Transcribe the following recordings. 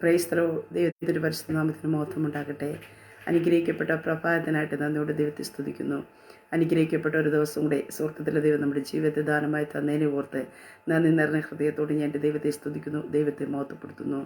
പ്രൈസ്തലോ ദൈവത്തിന്റെ പരിശുദ്ധ നാമത്തിന് മഹത്വം ഉണ്ടാകട്ടെ അനുഗ്രഹിക്കപ്പെട്ട പ്രഭാതത്തിനായിട്ട് നന്ദിയോട് ദൈവത്തെ സ്തുതിക്കുന്നു. അനുഗ്രഹിക്കപ്പെട്ട ഒരു ദിവസം കൂടെ സുഹൃത്തുക്കളുടെ ദൈവം നമ്മുടെ ജീവിതത്തെ ദാനമായി തന്നതിനെ ഓർത്ത് നന്ദി നിറഞ്ഞ ഹൃദയത്തോട് ഞാൻ എന്റെ ദൈവത്തെ സ്തുതിക്കുന്നു ദൈവത്തെ മഹത്വപ്പെടുത്തുന്നു.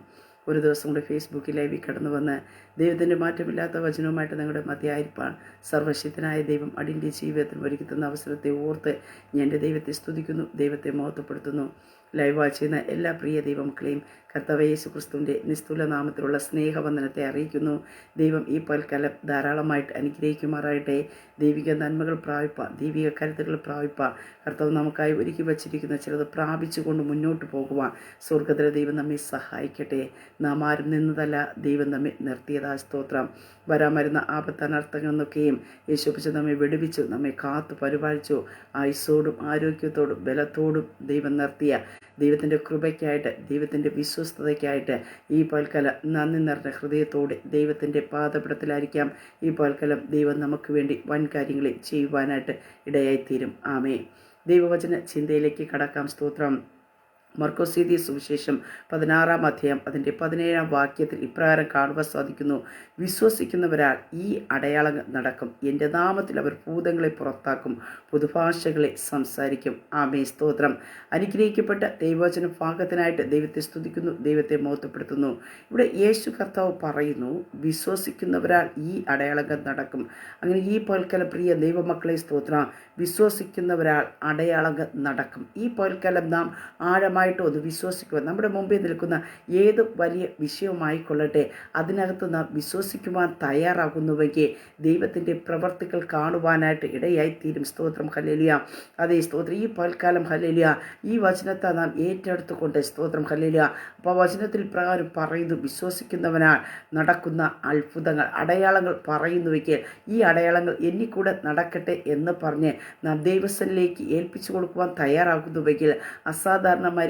ഒരു ദിവസം കൂടെ ഫേസ്ബുക്കിൽ ലൈവിൽ കടന്നു വന്ന് ദൈവത്തിന്റെ മാറ്റമില്ലാത്ത വചനവുമായിട്ട് നിങ്ങളുടെ മധ്യയായിരിക്കാൻ സർവശക്തനായ ദൈവം അടിന്റെ ജീവിതത്തിൽ ഒരുക്കി തന്ന അവസരത്തെ ഓർത്ത് ഞാൻ എന്റെ ദൈവത്തെ സ്തുതിക്കുന്നു ദൈവത്തെ മഹത്വപ്പെടുത്തുന്നു. ലൈവ് വാച്ച് ചെയ്യുന്ന എല്ലാ പ്രിയ ദൈവമക്കളെയും കർത്തവ യേശു ക്രിസ്തുവിന്റെ നിസ്തുല നാമത്തിലുള്ള സ്നേഹവന്ദനത്തെ അറിയിക്കുന്നു. ദൈവം ഈ പൽക്കാലം ധാരാളമായിട്ട് അനുഗ്രഹിക്കുമാറായിട്ടെ ദൈവിക നന്മകൾ പ്രാപിപ്പ ദൈവിക കരുത്തുകൾ പ്രാപിപ്പ. കർത്തവ് നമുക്കായി ഒരുക്കി വച്ചിരിക്കുന്ന ചിലത് പ്രാപിച്ചുകൊണ്ട് മുന്നോട്ട് പോകുവാൻ സ്വർഗത്തിലെ ദൈവം നമ്മെ സഹായിക്കട്ടെ. നാം ആരും നിന്നതല്ല ദൈവം നമ്മെ നിർത്തിയതാ സ്തോത്രം. വരാൻ വരുന്ന ആപത്തനർത്ഥങ്ങളിൽ നിന്നൊക്കെയും യേശുപ്പിച്ച് നമ്മെ വെടിവിച്ചു നമ്മെ കാത്തു പരിപാലിച്ചു. ആയുസ്സോടും ആരോഗ്യത്തോടും ബലത്തോടും ദൈവം നിർത്തിയ ദൈവത്തിന്റെ കൃപയ്ക്കായിട്ട് ദൈവത്തിന്റെ വിശ്വസ്തതയ്ക്കായിട്ട് ഈ പൽക്കല നന്ദി നിറഞ്ഞ ഹൃദയത്തോടെ ദൈവത്തിന്റെ പാദപടത്തിലായിരിക്കാം ഈ പൽക്കലം ദൈവം നമുക്ക് വേണ്ടി വൻ കാര്യങ്ങളെ ചെയ്യുവാനായിട്ട് ഇടയായിത്തീരും. ആമേ ദൈവവചന ചിന്തയിലേക്ക് കടക്കാം. സ്തോത്രം. മർക്കോസീതി സുവിശേഷം പതിനാറാം അധ്യായം അതിന്റെ പതിനേഴാം വാക്യത്തിൽ ഇപ്രകാരം കാണുവാൻ സാധിക്കുന്നു. വിശ്വസിക്കുന്നവരാൽ ഈ അടയാളങ്ങൾ നടക്കും. എന്റെ നാമത്തിൽ അവർ ഭൂതങ്ങളെ പുറത്താക്കും. പുതുഭാഷകളെ സംസാരിക്കും. ആമേ സ്തോത്രം. അനുഗ്രഹിക്കപ്പെട്ട ദൈവവചന ഭാഗത്തിനായിട്ട് ദൈവത്തെ സ്തുതിക്കുന്നു. ദൈവത്തെ മഹത്വപ്പെടുത്തുന്നു. ഇവിടെ യേശു കർത്താവ് പറയുന്നു വിശ്വസിക്കുന്നവരാൽ ഈ അടയാളങ്ങൾ നടക്കും. അങ്ങനെ ഈ പോൽക്കല പ്രിയ ദൈവമക്കളെ സ്തോത്രം. വിശ്വസിക്കുന്നവരാൽ അടയാളങ്ങൾ നടക്കും. ഈ പോൽക്കലം നാം ആഴമായിട്ട് അത് വിശ്വസിക്കുക നമ്മുടെ മുമ്പിൽ നിൽക്കുന്ന ഏത് വലിയ വിഷയമായിക്കൊള്ളട്ടെ അതിനകത്ത് നാം വിശ്വസിക്കുവാൻ തയ്യാറാകുന്നുവെങ്കിൽ ദൈവത്തിന്റെ പ്രവർത്തികൾ കാണുവാനായിട്ട് ഇടയായിത്തീരും. സ്തോത്രം ഹലേലിയ അതേ സ്തോത്രം. ഈ പൽക്കാലം ഹലേലിയ ഈ വചനത്തെ നാം ഏറ്റെടുത്തുകൊണ്ട് സ്തോത്രം ഹലേലിയ അപ്പോൾ വചനത്തിൽ പ്രകാരം പറയുന്നു വിശ്വസിക്കുന്നവനാൽ നടക്കുന്ന അത്ഭുതങ്ങൾ അടയാളങ്ങൾ പറയുന്നുവെങ്കിൽ ഈ അടയാളങ്ങൾ എന്നിക്കൂടെ നടക്കട്ടെ എന്ന് പറഞ്ഞ് നാം ദൈവസ്ഥനിലേക്ക് ഏൽപ്പിച്ചു കൊടുക്കുവാൻ തയ്യാറാകുന്നുവെങ്കിൽ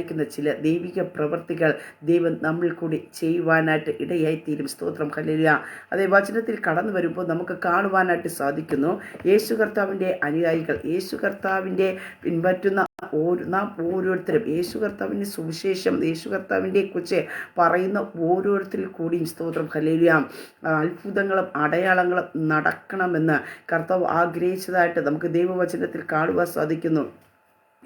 അസാധാരണമായിരിക്കുന്ന ചില ദൈവിക പ്രവർത്തികൾ ദൈവം നമ്മൾ കൂടി ചെയ്യുവാനായിട്ട് ഇടയായിത്തീരും. സ്തോത്രം. ഹല്ലേലൂയ. അതേ വചനത്തിൽ കടന്നു വരുമ്പോൾ നമുക്ക് കാണുവാനായിട്ട് സാധിക്കുന്നു. യേശു കർത്താവിന്റെ അനുയായികൾ യേശു കർത്താവിന്റെ പിൻപറ്റുന്ന ഓരോ നാം ഓരോരുത്തരും യേശു കർത്താവിന്റെ സുവിശേഷം യേശു കർത്താവിന്റെ കുറിച്ച് പറയുന്ന ഓരോരുത്തരിൽ കൂടിയും സ്തോത്രം. ഹല്ലേലൂയ. അത്ഭുതങ്ങളും അടയാളങ്ങളും നടക്കണമെന്ന് കർത്താവ് ആഗ്രഹിച്ചതായിട്ട് നമുക്ക് ദൈവവചനത്തിൽ കാണുവാൻ സാധിക്കുന്നു.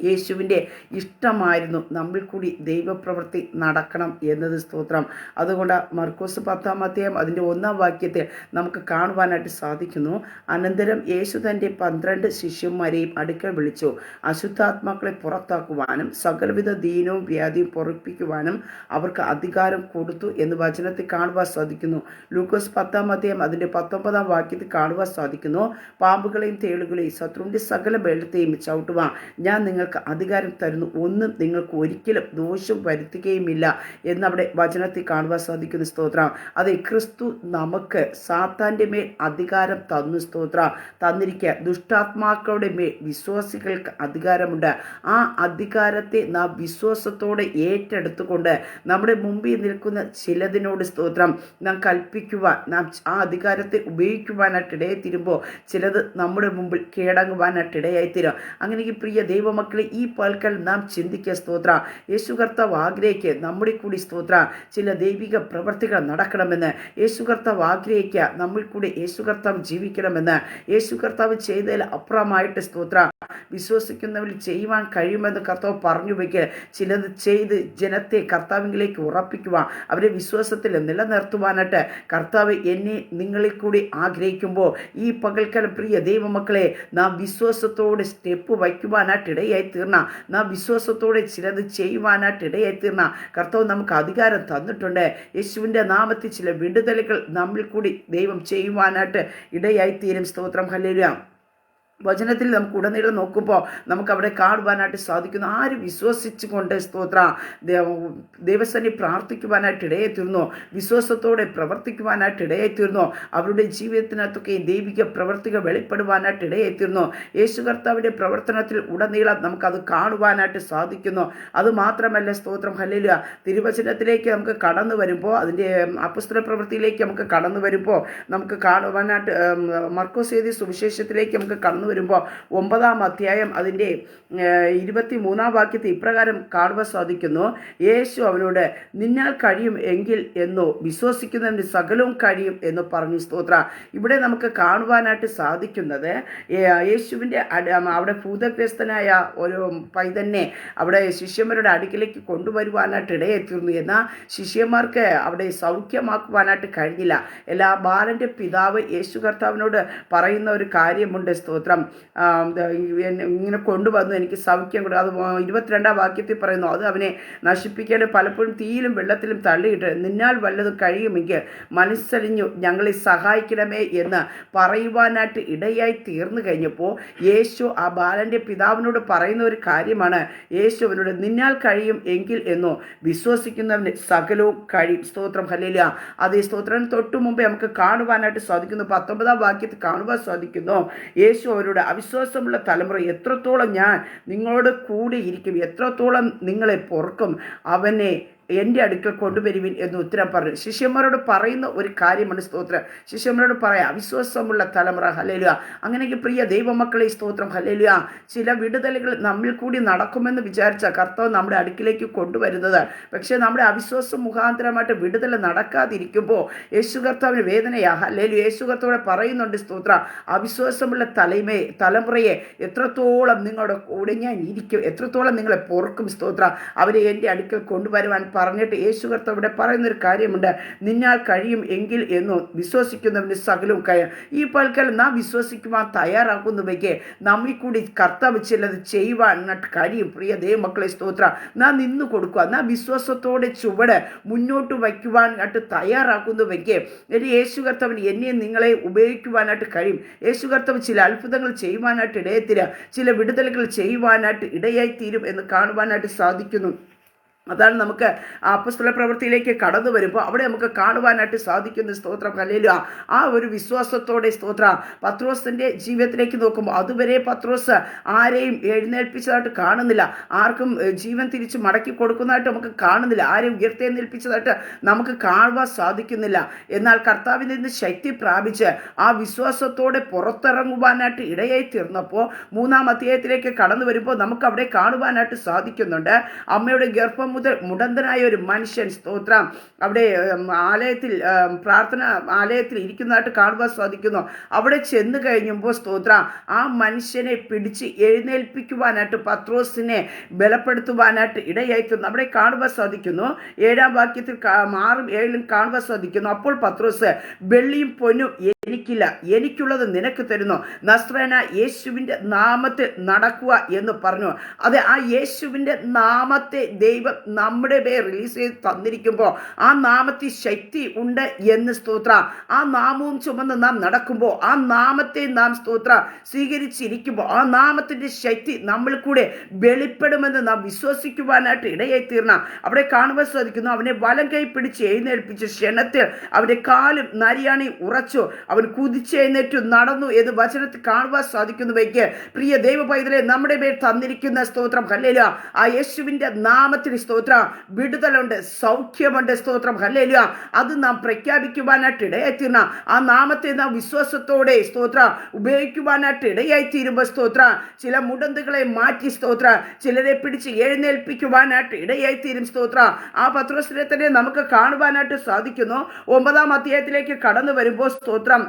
യേശുവിന്റെ ഇഷ്ടമായിരുന്നു. നമ്മൾ കൂടി ദൈവപ്രവൃത്തി നടക്കണം എന്നത് സ്തോത്രം. അതുകൊണ്ട് മർക്കോസ് പത്താം അധ്യായം അതിന്റെ ഒന്നാം വാക്യത്തിൽ നമുക്ക് കാണുവാനായിട്ട് സാധിക്കുന്നു. അനന്തരം യേശു തന്റെ പന്ത്രണ്ട് ശിഷ്യന്മാരെയും അടുക്കൽ വിളിച്ചു. അശുദ്ധാത്മാക്കളെ പുറത്താക്കുവാനും സകലവിധ ദീനവും വ്യാധിയും പൊറപ്പിക്കുവാനും അവർക്ക് അധികാരം കൊടുത്തു എന്ന് വചനത്തിൽ കാണുവാൻ സാധിക്കുന്നു. ലൂക്കോസ് പത്താം അധ്യായം അതിന്റെ പത്തൊമ്പതാം വാക്യത്തിൽ കാണുവാൻ സാധിക്കുന്നു. പാമ്പുകളെയും തേളുകളെയും ശത്രുവിന്റെ സകല ബലത്തെയും ചവിട്ടുവാൻ ഞാൻ നിങ്ങൾ നിങ്ങൾക്ക് അധികാരം തരുന്നു. ഒന്നും നിങ്ങൾക്ക് ഒരിക്കലും ദോഷം വരുത്തുകയുമില്ല എന്നവിടെ വചനത്തിൽ കാണുവാൻ സാധിക്കുന്ന സ്തോത്രം. അതെ ക്രിസ്തു നമുക്ക് സാത്താന്റെ മേൽ അധികാരം തന്നു സ്തോത്രം. തന്നിരിക്കുക ദുഷ്ടാത്മാക്കളുടെ മേൽ വിശ്വാസികൾക്ക് അധികാരമുണ്ട്. ആ അധികാരത്തെ നാം വിശ്വാസത്തോടെ ഏറ്റെടുത്തുകൊണ്ട് നമ്മുടെ മുമ്പിൽ നിൽക്കുന്ന ചിലതിനോട് സ്തോത്രം. നാം കൽപ്പിക്കുവാൻ നാം ആ അധികാരത്തെ ഉപയോഗിക്കുവാനായിട്ട് ഇടയായിത്തീരുമ്പോൾ ചിലത് നമ്മുടെ മുമ്പിൽ കീഴടങ്ങുവാനായിട്ട് ഇടയായിത്തീരും അങ്ങനെ ഈ പ്രിയ ദൈവമക്കൾ മക്കളെ ഈ പൽക്കൽ നാം ചിന്തിക്കുക സ്തോത്ര. യേശു കർത്താവ് ആഗ്രഹിക്കുക നമ്മുടെ കൂടി സ്തോത്ര. ചില ദൈവിക പ്രവർത്തികൾ നടക്കണമെന്ന്. യേശു കർത്താവ് ആഗ്രഹിക്കുക നമ്മൾ കൂടി യേശു കർത്താവ് ജീവിക്കണമെന്ന്. യേശു കർത്താവ് ചെയ്തതിൽ അപ്പുറമായിട്ട് സ്തോത്ര. വിശ്വസിക്കുന്നവരിൽ ചെയ്യുവാൻ കഴിയുമെന്ന് കർത്താവ് പറഞ്ഞു വയ്ക്കുക ചിലത് ചെയ്ത് ജനത്തെ കർത്താവിലേക്ക് ഉറപ്പിക്കുവാൻ അവരെ വിശ്വാസത്തിൽ നിലനിർത്തുവാനായിട്ട് കർത്താവ് എന്നെ നിങ്ങളിൽ കൂടി ആഗ്രഹിക്കുമ്പോൾ ഈ പകൽക്കാലം പ്രിയ ദൈവമക്കളെ നാം വിശ്വാസത്തോടെ സ്റ്റെപ്പ് വയ്ക്കുവാനായിട്ട് ഇടയായി തീർന്ന. നാം വിശ്വാസത്തോടെ ചിലത് ചെയ്യുവാനായിട്ട് ഇടയായി തീർന്ന. കർത്താവ് നമുക്ക് അധികാരം തന്നിട്ടുണ്ട്. യേശുവിന്റെ നാമത്തിൽ ചില വിടുതലുകൾ നമ്മിൽ കൂടി ദൈവം ചെയ്യുവാനായിട്ട് ഇടയായി തീരും. സ്തോത്രം. ഹല്ലേലൂയ. വചനത്തിൽ നമുക്ക് ഉടനീളം നോക്കുമ്പോൾ നമുക്ക് അവിടെ കാണുവാനായിട്ട് സാധിക്കുന്നു. ആര് വിശ്വസിച്ചുകൊണ്ട് സ്തോത്ര ദൈവസനെ പ്രാർത്ഥിക്കുവാനായിട്ട് ഇടയെത്തീർന്നു വിശ്വാസത്തോടെ പ്രവർത്തിക്കുവാനായിട്ട് ഇടയെത്തീർന്നു അവരുടെ ജീവിതത്തിനകത്തൊക്കെ ദൈവിക പ്രവർത്തികൾ വെളിപ്പെടുവാനായിട്ട് ഇടയെത്തീർന്നു യേശു കർത്താവിന്റെ പ്രവർത്തനത്തിൽ ഉടനീളം നമുക്കത് കാണുവാനായിട്ട് സാധിക്കുന്നു. അതുമാത്രമല്ല സ്തോത്രം ഹല്ലില്ല തിരുവചനത്തിലേക്ക് നമുക്ക് കടന്നു വരുമ്പോൾ അതിന്റെ അപുസ്തല പ്രവൃത്തിയിലേക്ക് നമുക്ക് കടന്നു വരുമ്പോൾ നമുക്ക് കാണുവാനായിട്ട് മർക്കോസ് സുവിശേഷത്തിലേക്ക് നമുക്ക് കടന്നു കടന്നു വരുമ്പോൾ ഒമ്പതാം അധ്യായം അതിന്റെ ഇരുപത്തി മൂന്നാം വാക്യത്തെ ഇപ്രകാരം കാണുവാൻ സാധിക്കുന്നു. യേശു അവനോട് നിന്നാൽ കഴിയും എങ്കിൽ എന്നോ വിശ്വസിക്കുന്നതിന് സകലവും കഴിയും എന്ന് പറഞ്ഞു സ്തോത്ര. ഇവിടെ നമുക്ക് കാണുവാനായിട്ട് സാധിക്കുന്നത് യേശുവിന്റെ അവിടെ ഭൂതഗ്രസ്തനായ ഒരു പൈതന്നെ അവിടെ ശിഷ്യന്മാരുടെ അടുക്കിലേക്ക് കൊണ്ടുവരുവാനായിട്ട് ഇടയെത്തിയിരുന്നു. എന്നാൽ ശിഷ്യന്മാർക്ക് അവിടെ സൗഖ്യമാക്കുവാനായിട്ട് കഴിഞ്ഞില്ല. എല്ലാ ബാലന്റെ പിതാവ് യേശു കർത്താവിനോട് പറയുന്ന ഒരു കാര്യമുണ്ട് സ്തോത്രം. എന്നെ ഇങ്ങനെ കൊണ്ടുവന്നു എനിക്ക് സൗഖ്യം കൊടുക്കും അത് ഇരുപത്തിരണ്ടാം വാക്യത്തിൽ പറയുന്നു അത് അവനെ നശിപ്പിക്കേണ്ട പലപ്പോഴും തീയിലും വെള്ളത്തിലും തള്ളിയിട്ട് നിന്നാൽ വല്ലതും കഴിയുമെങ്കിൽ മനസ്സലിഞ്ഞു ഞങ്ങളെ സഹായിക്കണമേ എന്ന് പറയുവാനായിട്ട് ഇടയായി തീർന്നു കഴിഞ്ഞപ്പോൾ യേശു ആ ബാലന്റെ പിതാവിനോട് പറയുന്ന ഒരു കാര്യമാണ്. യേശു അവനോട് നിന്നാൽ കഴിയും എങ്കിൽ എന്നോ വിശ്വസിക്കുന്നവന് സകലവും കഴിയും. സ്തോത്രം. ഹല്ലേലൂയ. അതേ സ്തോത്രം തൊട്ടു മുമ്പേ നമുക്ക് കാണുവാനായിട്ട് സാധിക്കുന്നു. പത്തൊമ്പതാം വാക്യത്തിൽ കാണുവാൻ സാധിക്കുന്നു. യേശു അവരോട് അവിശ്വാസമുള്ള തലമുറ എത്രത്തോളം ഞാൻ നിങ്ങളോട് കൂടി ഇരിക്കും എത്രത്തോളം നിങ്ങളെ പൊറുക്കും അവനെ എന്റെ അടുക്കൽ കൊണ്ടുവരുവിൻ എന്ന് ഉത്തരം പറഞ്ഞു. ശിഷ്യന്മാരോട് പറയുന്ന ഒരു കാര്യമാണ് സ്തോത്രം. ശിഷ്യന്മാരോട് പറയാം അവിശ്വാസമുള്ള തലമുറ ഹലേലുക അങ്ങനെയെങ്കിൽ പ്രിയ ദൈവമക്കളെ സ്തോത്രം ഹലേലുക ചില വിടുതലുകൾ നമ്മിൽ കൂടി നടക്കുമെന്ന് വിചാരിച്ച കർത്താവ് നമ്മുടെ അടുക്കിലേക്ക് കൊണ്ടുവരുന്നത്. പക്ഷേ നമ്മുടെ അവിശ്വാസം മുഖാന്തരമായിട്ട് വിടുതൽ നടക്കാതിരിക്കുമ്പോൾ യേശു കർത്താവിന് വേദനയാ. ഹലേലു യേശു കർത്താവിടെ പറയുന്നുണ്ട് സ്തോത്ര അവിശ്വാസമുള്ള തലമേ തലമുറയെ എത്രത്തോളം നിങ്ങളുടെ കൂടെ ഞാൻ ഇരിക്കും എത്രത്തോളം നിങ്ങളെ പൊറുക്കും സ്തോത്ര. അവരെ എന്റെ അടുക്കൽ കൊണ്ടുവരുവാൻ പറഞ്ഞിട്ട് യേശു കർത്താവ് ഇവിടെ പറയുന്നൊരു കാര്യമുണ്ട്. നിന്നാൽ കഴിയും എങ്കിൽ എന്നു വിശ്വസിക്കുന്നവന് സകലവും കഴിയും. ഈ പൽക്കാലം നാം വിശ്വസിക്കുവാൻ തയ്യാറാക്കുന്നുവെങ്കിൽ നമ്മിൽ കൂടി കർത്താവ് ചിലത് ചെയ്യുവാൻ കഴിയും. പ്രിയ ദൈവമക്കളെ സ്തോത്ര. നാം നിന്ന് കൊടുക്കുക. നാം വിശ്വാസത്തോടെ ചുവട് മുന്നോട്ട് വയ്ക്കുവാനായിട്ട് തയ്യാറാക്കുന്നുവെങ്കിൽ ഒരു യേശു കർത്താവിന് എന്നെ നിങ്ങളെ ഉപയോഗിക്കുവാനായിട്ട് കഴിയും. യേശു കർത്താവ് ചില അത്ഭുതങ്ങൾ ചെയ്യുവാനായിട്ട് ഇടയത്തില്ല. ചില വിടുതലുകൾ ചെയ്യുവാനായിട്ട് ഇടയായി തീരും എന്ന് കാണുവാനായിട്ട് സാധിക്കുന്നു. അതാണ് നമുക്ക് അപ്പസ്തല പ്രവൃത്തിയിലേക്ക് കടന്നു വരുമ്പോൾ അവിടെ നമുക്ക് കാണുവാനായിട്ട് സാധിക്കുന്ന സ്തോത്രം. അല്ലെങ്കിൽ ആ ഒരു വിശ്വാസത്തോടെ സ്തോത്ര. പത്രോസിന്റെ ജീവിതത്തിലേക്ക് നോക്കുമ്പോൾ അതുവരെ പത്രോസ് ആരെയും എഴുന്നേൽപ്പിച്ചതായിട്ട് കാണുന്നില്ല. ആർക്കും ജീവൻ തിരിച്ച് മടക്കി കൊടുക്കുന്നതായിട്ട് നമുക്ക് കാണുന്നില്ല. ആരെയും ഉയർത്തെഴുന്നേൽപ്പിച്ചതായിട്ട് നമുക്ക് കാണുവാൻ സാധിക്കുന്നില്ല. എന്നാൽ കർത്താവിൽ നിന്ന് ശക്തി പ്രാപിച്ച് ആ വിശ്വാസത്തോടെ പുറത്തിറങ്ങുവാനായിട്ട് ഇടയായി തീർന്നപ്പോൾ മൂന്നാം അധ്യായത്തിലേക്ക് കടന്നു വരുമ്പോൾ നമുക്ക് അവിടെ കാണുവാനായിട്ട് സാധിക്കുന്നുണ്ട്. അമ്മയുടെ ഗർഭം മുതൽ മുടന്തനായ ഒരു മനുഷ്യൻ സ്തോത്രം. അവിടെ ആലയത്തിൽ പ്രാർത്ഥന ആലയത്തിൽ ഇരിക്കുന്നതായിട്ട് കാണുവാൻ സാധിക്കുന്നു. അവിടെ ചെന്ന് കഴിഞ്ഞുമ്പോൾ സ്തോത്രം ആ മനുഷ്യനെ പിടിച്ച് എഴുന്നേൽപ്പിക്കുവാനായിട്ട് പത്രോസിനെ ബലപ്പെടുത്തുവാനായിട്ട് ഇടയായിത്തുന്നു അവിടെ കാണുവാൻ സാധിക്കുന്നു. ഏഴാം വാക്യത്തിൽ മാറും ഏഴിലും കാണുവാൻ സാധിക്കുന്നു. അപ്പോൾ പത്രോസ് വെള്ളിയും പൊന്നും എനിക്കില്ല. എനിക്കുള്ളത് നിനക്ക് തരുന്നു. നസ്രേന യേശുവിന്റെ നാമത്തിൽ നടക്കുക എന്ന് പറഞ്ഞു. അത് ആ യേശുവിന്റെ നാമത്തെ ദൈവം നമ്മുടെ പേര് റിലീസ് ചെയ്ത് തന്നിരിക്കുമ്പോൾ ആ നാമത്തിൽ ശക്തി ഉണ്ട് എന്ന് സ്തോത്ര. ആ നാമവും ചുമന്ന് നാം നടക്കുമ്പോൾ ആ നാമത്തെ നാം സ്തോത്ര സ്വീകരിച്ചിരിക്കുമ്പോൾ ആ നാമത്തിന്റെ ശക്തി നമ്മൾ കൂടെ വെളിപ്പെടുമെന്ന് നാം വിശ്വസിക്കുവാനായിട്ട് ഇടയായി തീർന്ന അവിടെ കാണുവാൻ സാധിക്കുന്നു അവനെ വലം കൈ പിടിച്ച് എഴുന്നേൽപ്പിച്ച് ക്ഷണത്തിൽ അവന്റെ കാലും നരിയാണി ഉറച്ചു. അവൻ കുതിച്ചെഴുന്നേറ്റു നടന്നു എന്ന് വചനത്തിൽ കാണുവാൻ സാധിക്കുന്നുവെങ്കിൽ പ്രിയ ദൈവ പൈതലെ നമ്മുടെ മേൽ തന്നിരിക്കുന്ന സ്തോത്രം ഹല്ലേല ആ യേശുവിന്റെ നാമത്തിന് സ്തോത്രം വിടുതലുണ്ട് സൗഖ്യമുണ്ട് സ്തോത്രം ഹല്ലേല അത് നാം പ്രഖ്യാപിക്കുവാനായിട്ട് ഇടയായിത്തീർന്ന ആ നാമത്തെ നാം വിശ്വാസത്തോടെ സ്തോത്ര ഉപയോഗിക്കുവാനായിട്ട് ഇടയായിത്തീരുമ്പോൾ സ്തോത്ര ചില മുടന്തുകളെ മാറ്റി സ്തോത്ര ചിലരെ പിടിച്ച് എഴുന്നേൽപ്പിക്കുവാനായിട്ട് ഇടയായിത്തീരും സ്തോത്ര. ആ പത്രോസിനെ തന്നെ നമുക്ക് കാണുവാനായിട്ട് സാധിക്കുന്നു. ഒമ്പതാം അധ്യായത്തിലേക്ക് കടന്നു വരുമ്പോൾ സ്തോത്രം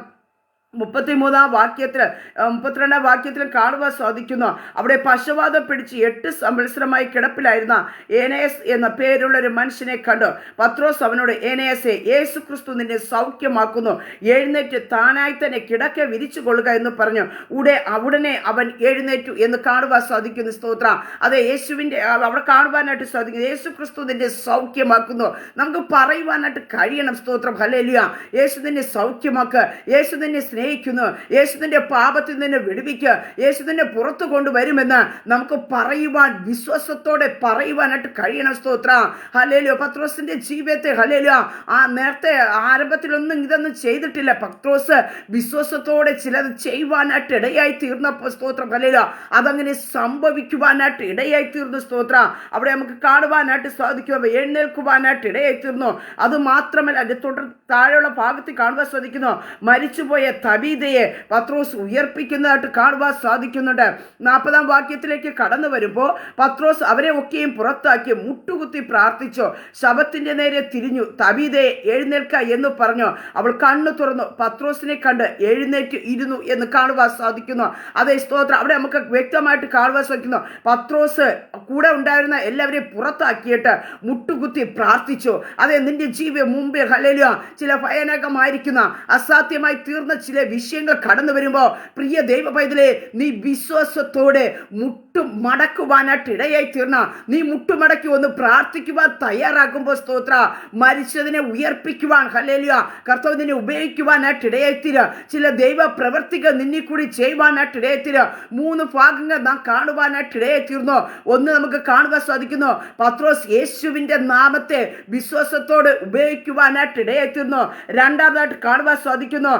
മുപ്പത്തിമൂന്നാം വാക്യത്തിൽ മുപ്പത്തിരണ്ടാം വാക്യത്തിൽ കാണുവാൻ സാധിക്കുന്നു. അവിടെ പശുവാദം പിടിച്ച് എട്ട് സംവത്സരമായി കിടപ്പിലായിരുന്ന ഏനയസ് എന്ന പേരുള്ള ഒരു മനുഷ്യനെ കണ്ടു. പത്രോസ് അവനോട് ഏനയസെ യേസു ക്രിസ്തു നിന്നെ സൗഖ്യമാക്കുന്നു. എഴുന്നേറ്റ് താനായി തന്നെ കിടക്ക വിരിച്ചു കൊള്ളുക എന്ന് പറഞ്ഞു. ഉടെ അവിടനെ അവൻ എഴുന്നേറ്റു എന്ന് കാണുവാൻ സാധിക്കുന്നു. സ്തോത്ര. അതെ യേശുവിന്റെ അവിടെ കാണുവാനായിട്ട് സാധിക്കുന്നു. യേശു ക്രിസ്തു നിന്നെ സൗഖ്യമാക്കുന്നു. നമുക്ക് പറയുവാനായിട്ട് കഴിയണം. സ്തോത്രം. ഹല്ലേലൂയ. യേശു നിന്നെ സൗഖ്യമാക്കുക യേശു നിന്നെ സ്നേഹിക്കുന്നു. യേശുദിന്റെ പാപത്തിൽ നിന്ന് വിടുവിക്കുക. യേശു പുറത്ത് കൊണ്ടുവരുമെന്ന് നമുക്ക് പറയുവാൻ വിശ്വാസത്തോടെ പറയുവാനായിട്ട് കഴിയണം സ്തോത്ര. ഹലേലോ പത്രോസിന്റെ ജീവിതത്തെ ഹലേലോ ആ നേരത്തെ ആരംഭത്തിലൊന്നും ഇതൊന്നും ചെയ്തിട്ടില്ല. പത്രോസ് വിശ്വാസത്തോടെ ചിലത് ചെയ്യുവാനായിട്ട് ഇടയായി തീർന്നപ്പോൾ സ്തോത്രം ഹലേലോ അതങ്ങനെ സംഭവിക്കുവാനായിട്ട് ഇടയായി തീർന്നു സ്തോത്ര. അവിടെ നമുക്ക് കാണുവാനായിട്ട് സാധിക്കും എഴുന്നേൽക്കുവാനായിട്ട് ഇടയായി തീർന്നു. അത് മാത്രമല്ല അതിന്റെ തുടർ താഴെയുള്ള ഭാഗത്ത് കാണുവാൻ സാധിക്കുന്നു. മരിച്ചുപോയ തബീതയെ പത്രോസ് ഉയർപ്പിക്കുന്നതായിട്ട് കാണുവാൻ സാധിക്കുന്നുണ്ട്. നാൽപ്പതാം വാക്യത്തിലേക്ക് കടന്നു വരുമ്പോൾ പത്രോസ് അവരെ ഒക്കെയും പുറത്താക്കി മുട്ടുകുത്തി പ്രാർത്ഥിച്ചു. ശബത്തിന്റെ നേരെ തിരിഞ്ഞു. തബീതയെ എഴുന്നേൽക്ക എന്ന് പറഞ്ഞു. അവൾ കണ്ണു തുറന്നു. പത്രോസിനെ കണ്ട് എഴുന്നേറ്റ് ഇരുന്നു എന്ന് കാണുവാൻ സാധിക്കുന്നു. അതേ സ്തോത്രം അവിടെ നമുക്ക് വ്യക്തമായിട്ട് കാണുവാൻ സാധിക്കുന്നു. പത്രോസ് കൂടെ ഉണ്ടായിരുന്ന എല്ലാവരെയും പുറത്താക്കിയിട്ട് മുട്ടുകുത്തി പ്രാർത്ഥിച്ചു. അതെ നിന്റെ ജീവി മുമ്പേ ഹലേലിയ ചില ഭയാനകമായിരിക്കുന്ന അസാധ്യമായി തീർന്ന ചില വിഷയങ്ങൾ കടന്നു വരുമ്പോൾ പ്രിയ ദൈവ പൈതലെ നീ വിശ്വാസത്തോടെ മുട്ടു മടക്കുവാനായിട്ട് ഇടയായി തീർന്ന നീ മുട്ടുമടക്കി ഒന്ന് പ്രാർത്ഥിക്കുവാൻ തയ്യാറാക്കുമ്പോൾ സ്തോത്ര മരിച്ചതിനെ ഉയർപ്പിക്കുവാൻ ഹലേലിയ കർത്താവ് നിന്നെ ഉപയോഗിക്കുവാനായിട്ട് ഇടയായി തീരുക ചില ദൈവ പ്രവർത്തികൾ നിന്നെ കൂടി ചെയ്യുവാനായിട്ട് ഇടയായി തീരുക മൂന്ന് ഭാഗങ്ങൾ നാം കാണുവാനായിട്ട് ഇടയായി തീർന്നു ഒന്ന് നമുക്ക് കാണുവാൻ സാധിക്കുന്നു. പത്രോസ് യേശുവിന്റെ നാമത്തെ വിശ്വാസത്തോട് ഉപയോഗിക്കുവാനായിട്ട് ഇടയായി തീർന്നു രണ്ടാമതായിട്ട് കാണുവാൻ സാധിക്കുന്നു.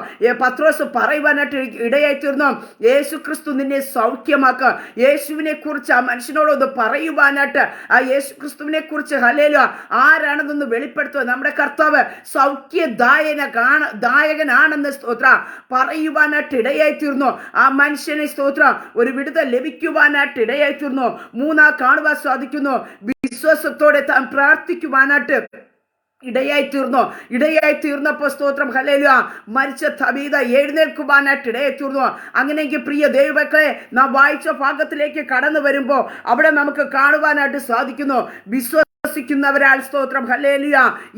പത്രോസ് പറയുവാനായിട്ട് ഇടയായി തീർന്നു യേശു ക്രിസ്തു നിന്നെ സൗഖ്യമാക്കുക യേശുവിനെ കുറിച്ച് ആ മനുഷ്യനോടൊന്ന് പറയുവാനായിട്ട് ആ യേശു ക്രിസ്തുവിനെ കുറിച്ച് ഹലേലോ ആരാണെന്നൊന്ന് വെളിപ്പെടുത്തുക? നമ്മുടെ കർത്താവ് സൗഖ്യദായന കാണ ദായകനാണെന്ന് സ്തോത്ര. പറയുവാനായിട്ട് ഇടയായി തീർന്നു ആ മനുഷ്യനെ സ്തോത്ര ഒരു വിടുതൽ ലഭിക്കുവാനായിട്ട് ഇടയായി തീർന്നു മൂന്നാ കാണുവാൻ സാധിക്കുന്നു. വിശ്വാസത്തോടെ താൻ പ്രാർത്ഥിക്കുവാനായിട്ട് ഇടയായി തീർന്നു? ഇടയായി തീർന്നപ്പോൾ സ്തോത്രം. ഹലേലുക മരിച്ച തബീത എഴുന്നേൽക്കുവാനായിട്ട് ഇടയായി തീർന്നു? അങ്ങനെയെങ്കിൽ പ്രിയ ദൈവക്കളെ നാം വായിച്ച ഭാഗത്തിലേക്ക് കടന്നു വരുമ്പോൾ അവിടെ നമുക്ക് കാണുവാനായിട്ട് സാധിക്കുന്നു. വിശ്വ വിശ്വസിക്കുന്നവരാൽ സ്തോത്രം. ഹലേലിയ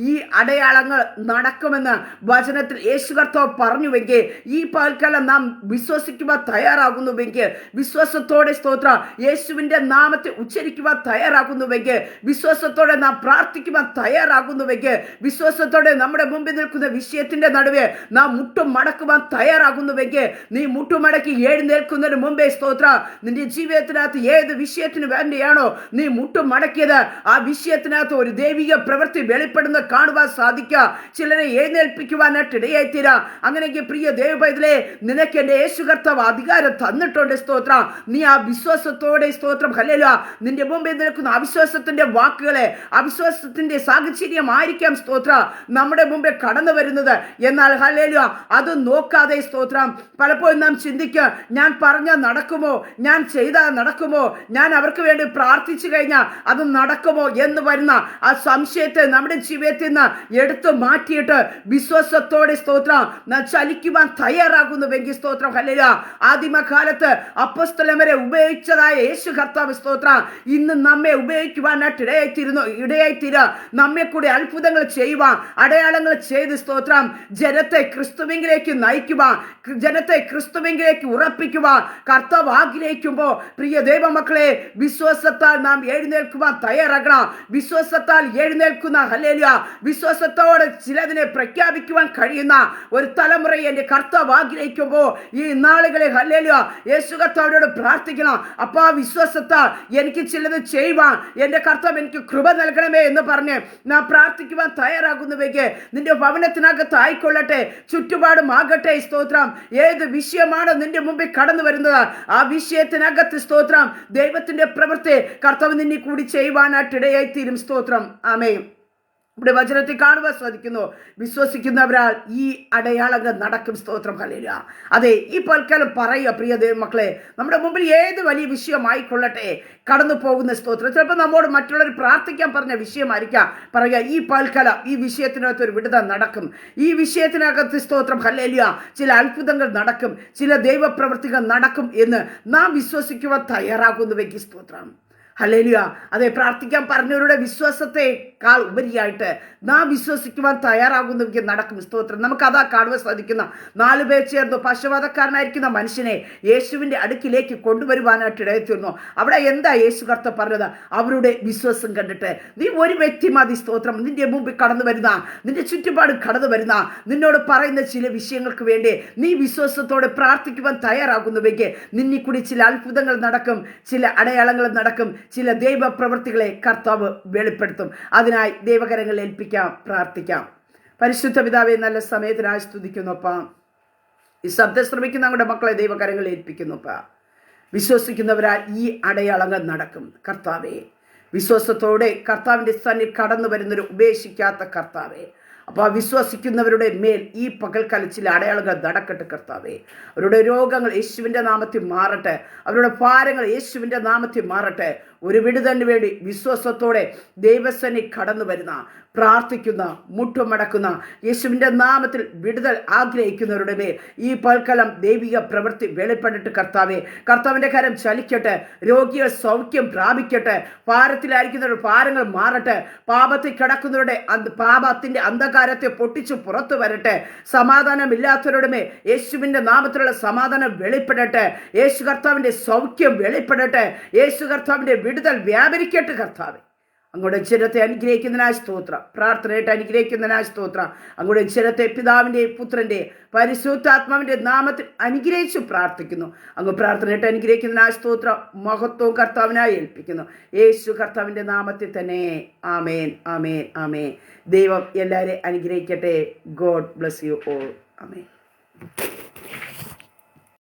ഈ അടയാളങ്ങൾ നടക്കുമെന്ന് വചനത്തിൽ യേശു കർത്താവ് പറഞ്ഞുവെങ്കിൽ ഈ പൽക്കാലം നാം വിശ്വസിക്കുവാൻ തയ്യാറാകുന്നുവെങ്കിൽ വിശ്വാസത്തോടെ സ്തോത്ര. യേശുവിന്റെ നാമത്തെ ഉച്ചരിക്കുവാൻ തയ്യാറാകുന്നുവെങ്കിൽ വിശ്വാസത്തോടെ നാം പ്രാർത്ഥിക്കുവാൻ തയ്യാറാകുന്നുവെങ്കിൽ വിശ്വാസത്തോടെ നമ്മുടെ മുമ്പിൽ നിൽക്കുന്ന വിഷയത്തിന്റെ നടുവെ നാം മുട്ടും മടക്കുവാൻ തയ്യാറാകുന്നുവെങ്കിൽ നീ മുട്ടുമടക്കി എഴുന്നേൽക്കുന്നതിന് മുമ്പേ സ്തോത്ര. നിന്റെ ജീവിതത്തിനകത്ത് ഏത് വിഷയത്തിന് വേണ്ടിയാണോ നീ മുട്ടും മടക്കിയത് ആ വിഷയത്തിനകത്ത് ഒരു ദൈവിക പ്രവൃത്തി വെളിപ്പെടുന്ന കാണുവാൻ സാധിക്കുക. ചിലരെ എഴുന്നേൽപ്പിക്കുവാനായിട്ട് ഇടയായിത്തീരാ. അങ്ങനെയെങ്കിൽ പ്രിയ ദൈവപൈതലെ നിനക്ക് എന്റെ യേശു കർത്താവ് അധികാരം തന്നിട്ടുണ്ട് സ്തോത്രം. നീ ആ വിശ്വാസത്തോടെ സ്തോത്രം. ഹല്ലേല നിന്റെ മുമ്പിൽ നിൽക്കുന്ന അവിശ്വാസത്തിന്റെ വാക്കുകളെ അവിശ്വാസത്തിന്റെ സാഹചര്യമായിരിക്കാം സ്തോത്ര. നമ്മുടെ മുമ്പിൽ കടന്നു വരുന്നത്. എന്നാൽ ഹല്ലേല അത് നോക്കാതെ സ്തോത്രം. പലപ്പോഴും നാം ചിന്തിക്കുക ഞാൻ പറഞ്ഞാൽ നടക്കുമോ? ഞാൻ ചെയ്താൽ നടക്കുമോ? ഞാൻ അവർക്ക് വേണ്ടി പ്രാർത്ഥിച്ചു കഴിഞ്ഞാൽ അത് നടക്കുമോ എന്ന് വരുന്ന ആ സംശയത്തെ നമ്മുടെ ജീവിതത്തിൽ നിന്ന് എടുത്തു മാറ്റിയിട്ട് വിശ്വാസത്തോടെ സ്തോത്രം. ചലിക്കുവാൻ തയ്യാറാകുന്നുവെങ്കിൽ സ്തോത്രം. ഹല്ലേല ആദിമകാലത്ത് അപ്പസ്തലമരെ ഉപയോഗിച്ചതായ യേശു കർത്താവ് സ്തോത്രം. ഇന്ന് നമ്മെ ഉപയോഗിക്കുവാനായിട്ട് ഇടയായിത്തീരുന്നു. ഇടയായിത്തീരുക നമ്മെ കൂടി അത്ഭുതങ്ങൾ ചെയ്യുവാൻ അടയാളങ്ങൾ ചെയ്ത് സ്തോത്രം. ജനത്തെ ക്രിസ്തുവിങ്കിലേക്ക് നയിക്കുവാൻ ജനത്തെ ക്രിസ്തുവിങ്കിലേക്ക് ഉറപ്പിക്കുവാൻ കർത്താവ് ആഗ്രഹിക്കുമ്പോൾ പ്രിയ ദൈവമക്കളെ വിശ്വാസത്താൽ നാം എഴുന്നേൽക്കുവാൻ തയ്യാറാകണം. വിശ്വാസത്താൽ എഴുന്നേൽക്കുന്ന ഹലേലിയ വിശ്വാസത്തോടെ ചിലതിനെ പ്രഖ്യാപിക്കുവാൻ കഴിയുന്ന ഒരു തലമുറയെ എന്റെ കർത്താവ് ആഗ്രഹിക്കുമ്പോൾ ഈ നാളുകളെ ഹലേലിയ യേശു കർത്താവിനോട് പ്രാർത്ഥിക്കണം. ആ വിശ്വാസത്താൽ എനിക്ക് ചിലത് ചെയ്യുവാൻ എന്റെ കർത്താവ് എനിക്ക് കൃപ നൽകണമേ എന്ന് പറഞ്ഞ് ഞാൻ പ്രാർത്ഥിക്കുവാൻ തയ്യാറാകുന്നുവെങ്കിൽ നിന്റെ ഭവനത്തിനകത്ത് ആയിക്കൊള്ളട്ടെ ചുറ്റുപാടും ആകട്ടെ സ്തോത്രം. ഏത് വിഷയമാണ് നിന്റെ മുമ്പിൽ കടന്നു വരുന്നത് ആ വിഷയത്തിനകത്ത് സ്തോത്രം. ദൈവത്തിന്റെ പ്രവൃത്തി കർത്താവ് നിന്നെ കൂടി ചെയ്യുവാനായിട്ട് ഇടയായി തീരും സ്തോത്രം. ആമേയും ഇവിടെ വചനത്തിൽ കാണുവാൻ സാധിക്കുന്നു. വിശ്വസിക്കുന്നവരാൽ ഈ അടയാളങ്ങൾ നടക്കും. സ്തോത്രം. കലയില്ല അതെ ഈ പൽക്കാലം പറയുക പ്രിയ ദൈവമക്കളെ നമ്മുടെ മുമ്പിൽ ഏത് വലിയ വിഷയമായിക്കൊള്ളട്ടെ കടന്നു പോകുന്ന സ്തോത്രം. ചിലപ്പോൾ നമ്മോട് മറ്റുള്ളവർ പ്രാർത്ഥിക്കാൻ പറഞ്ഞ വിഷയമായിരിക്കാം. പറയുക ഈ പൽക്കാലം ഈ വിഷയത്തിനകത്ത് ഒരു വിടുത നടക്കും. ഈ വിഷയത്തിനകത്ത് സ്തോത്രം. കല്ലേലിയ ചില അത്ഭുതങ്ങൾ നടക്കും. ചില ദൈവപ്രവൃത്തികൾ നടക്കും എന്ന് നാം വിശ്വസിക്കുവാൻ തയ്യാറാകുന്നുവെങ്കിൽ സ്തോത്രം. ഹല്ലേലൂയ അതെ പ്രാർത്ഥിക്കാൻ പറഞ്ഞവരുടെ വിശ്വാസത്തെക്കാൾ ഉപരിയായിട്ട് നാം വിശ്വസിക്കുവാൻ തയ്യാറാകുന്നവയ്ക്ക് നടക്കും സ്തോത്രം. നമുക്ക് അതാ കാണുവാൻ സാധിക്കുന്ന നാലു പേർ ചേർന്ന്. പശുവാതക്കാരനായിരിക്കുന്ന മനുഷ്യനെ യേശുവിന്റെ അടുക്കിലേക്ക് കൊണ്ടുവരുവാനായിട്ട് ഇടയത്തീർന്നു അവിടെ എന്താ യേശു കർത്ത പറഞ്ഞത്? അവരുടെ വിശ്വാസം കണ്ടിട്ട് നീ ഒരു വ്യക്തി മതി സ്തോത്രം. നിന്റെ മുമ്പിൽ കടന്നു വരുന്ന നിന്റെ ചുറ്റുപാട് കടന്നു വരുന്ന നിന്നോട് പറയുന്ന ചില വിഷയങ്ങൾക്ക് വേണ്ടി നീ വിശ്വാസത്തോടെ പ്രാർത്ഥിക്കുവാൻ തയ്യാറാകുന്നവയ്ക്ക് നിന്നെ കൂടി ചില അത്ഭുതങ്ങൾ നടക്കും ചില അടയാളങ്ങൾ നടക്കും ചില ദൈവ പ്രവൃത്തികളെ കർത്താവ് വെളിപ്പെടുത്തും. അതിനായി ദൈവകരങ്ങൾ ഏൽപ്പിക്കാം പ്രാർത്ഥിക്കാം. പരിശുദ്ധ പിതാവെ നല്ല സമയത്തിനായി സ്തുതിക്കുന്നപ്പ ഈ ശബ്ദം ശ്രമിക്കുന്ന നമ്മുടെ മക്കളെ ദൈവകരങ്ങളിൽ ഏൽപ്പിക്കുന്നപ്പ വിശ്വസിക്കുന്നവരാൽ ഈ അടയാളങ്ങൾ നടക്കും കർത്താവെ. വിശ്വാസത്തോടെ കർത്താവിന്റെ സന്നിൽ കടന്നു വരുന്നൊരു ഉപേക്ഷിക്കാത്ത കർത്താവെ. അപ്പോൾ വിശ്വസിക്കുന്നവരുടെ മേൽ ഈ പകൽക്കാല ചില അടയാളങ്ങൾ നടക്കട്ടെ കർത്താവേ. അവരുടെ രോഗങ്ങൾ യേശുവിന്റെ നാമത്തിൽ മാറട്ടെ. അവരുടെ ഭാരങ്ങൾ യേശുവിന്റെ നാമത്തിൽ മാറട്ടെ. ഒരു വിടുതന് വേണ്ടി വിശ്വാസത്തോടെ ദൈവസനി കടന്നു വരുന്ന പ്രാർത്ഥിക്കുന്ന മുട്ടുമടക്കുന്ന യേശുവിന്റെ നാമത്തിൽ വിടുതൽ ആഗ്രഹിക്കുന്നവരുടെ മേൽ ഈ പൽക്കലം ദൈവിക പ്രവൃത്തി വെളിപ്പെട്ടിട്ട് കർത്താവെ കർത്താവിന്റെ കരം ചലിക്കട്ടെ രോഗികൾ സൗഖ്യം പ്രാപിക്കട്ടെ ഭാരത്തിലായിരിക്കുന്നവരുടെ ഭാരങ്ങൾ മാറട്ടെ പാപത്തിൽ കിടക്കുന്നവരുടെ പാപത്തിന്റെ അന്ധകാരത്തെ പൊട്ടിച്ചു പുറത്തു വരട്ടെ സമാധാനമില്ലാത്തവരുടെ മേൽ യേശുവിന്റെ നാമത്തിലുള്ള സമാധാനം വെളിപ്പെടട്ടെ യേശു കർത്താവിന്റെ സൗഖ്യം വെളിപ്പെടട്ടെ യേശു കർത്താവിന്റെ വിടുതൽ വ്യാപരിക്കട്ടെ കർത്താവെ. അങ്ങോട്ട് അക്ഷരത്തെ അനുഗ്രഹിക്കുന്നതിനായ സ്തോത്ര. പ്രാർത്ഥനയായിട്ട് അനുഗ്രഹിക്കുന്നതിനായ സ്തോത്ര. അങ്ങോട്ട് അക്ഷരത്തെ പിതാവിന്റെ പുത്രന്റെ പരിശുദ്ധാത്മാവിന്റെ നാമത്തിൽ അനുഗ്രഹിച്ചു പ്രാർത്ഥിക്കുന്നു. അങ്ങ് പ്രാർത്ഥനയായിട്ട് അനുഗ്രഹിക്കുന്നതിനായ സ്തോത്ര. മഹത്വവും കർത്താവിനായി ഏൽപ്പിക്കുന്നു. യേശു കർത്താവിന്റെ നാമത്തിൽ തന്നെ. ആമേൻ ആമേൻ ആമേൻ. ദൈവം എല്ലാവരെയും അനുഗ്രഹിക്കട്ടെ. God bless you all. Amen.